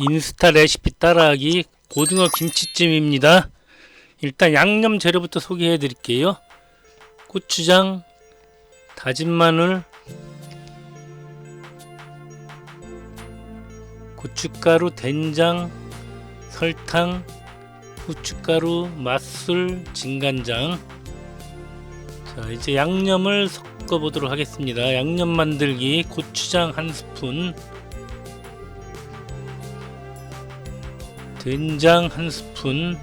인스타 레시피 따라하기 고등어 김치찜입니다. 일단 양념 재료부터 소개해 드릴게요. 고추장, 다진 마늘, 고춧가루, 된장, 설탕, 후춧가루, 맛술, 진간장. 자, 이제 양념을 섞어 보도록 하겠습니다. 양념 만들기 고추장 한 스푼, 된장 한 스푼,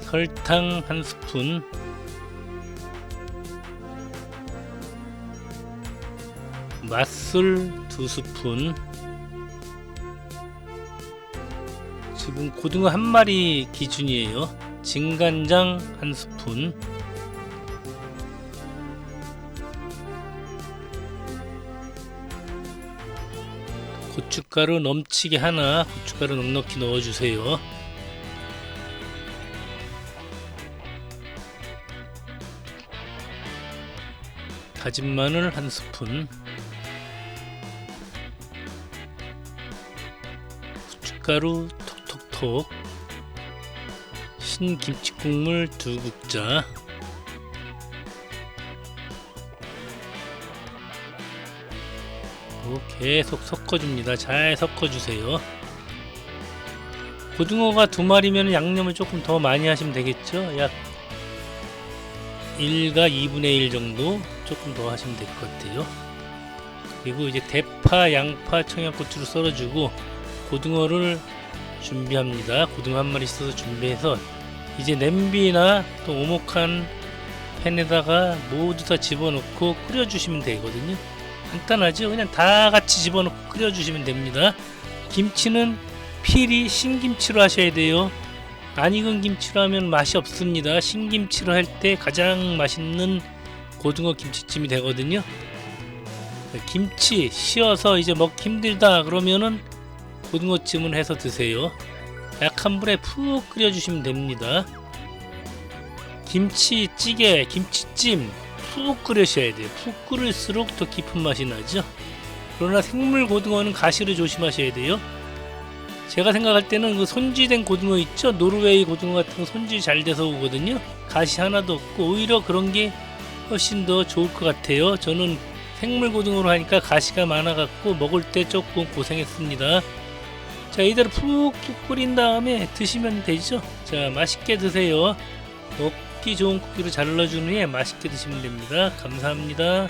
설탕 한 스푼, 맛술 두 스푼, 지금 고등어 한 마리 기준이에요. 진간장 한 스푼, 고춧가루 넘치게 하나 고춧가루 넉넉히 넣어주세요. 다진 마늘 한 스푼, 고춧가루 톡톡톡, 신김치국물 두 국자, 그리고 계속 섞어줍니다. 잘 섞어주세요. 고등어가 두 마리면 양념을 조금 더 많이 하시면 되겠죠? 약 1과 2분의 1 정도 조금 더 하시면 될 것 같아요. 그리고 이제 대파, 양파, 청양고추를 썰어주고 고등어를 준비합니다. 고등어 한 마리 씻어서 준비해서 이제 냄비나 또 오목한 팬에다가 모두 다 집어넣고 끓여주시면 되거든요. 간단하죠? 그냥 다 같이 집어넣고 끓여주시면 됩니다. 김치는 필히 신김치로 하셔야 돼요. 안 익은 김치로 하면 맛이 없습니다. 신김치로 할 때 가장 맛있는 고등어 김치찜이 되거든요. 김치 씌어서 이제 먹기 힘들다 그러면은 고등어찜을 해서 드세요. 약한 불에 푹 끓여주시면 됩니다. 김치찌개, 김치찜 푹 끓여셔야 돼요. 푹 끓일수록 더 깊은 맛이 나죠. 그러나 생물 고등어는 가시를 조심하셔야 돼요. 제가 생각할 때는 그 손질된 고등어 있죠? 노르웨이 고등어 같은 거 손질 잘 돼서 오거든요. 가시 하나도 없고 오히려 그런 게 훨씬 더 좋을 것 같아요. 저는 생물 고등어로 하니까 가시가 많아갖고 먹을 때 조금 고생했습니다. 자 이대로 푹푹 끓인 다음에 드시면 되죠. 자 맛있게 드세요. 먹기 좋은 고기로 잘라주니 맛있게 드시면 됩니다. 감사합니다.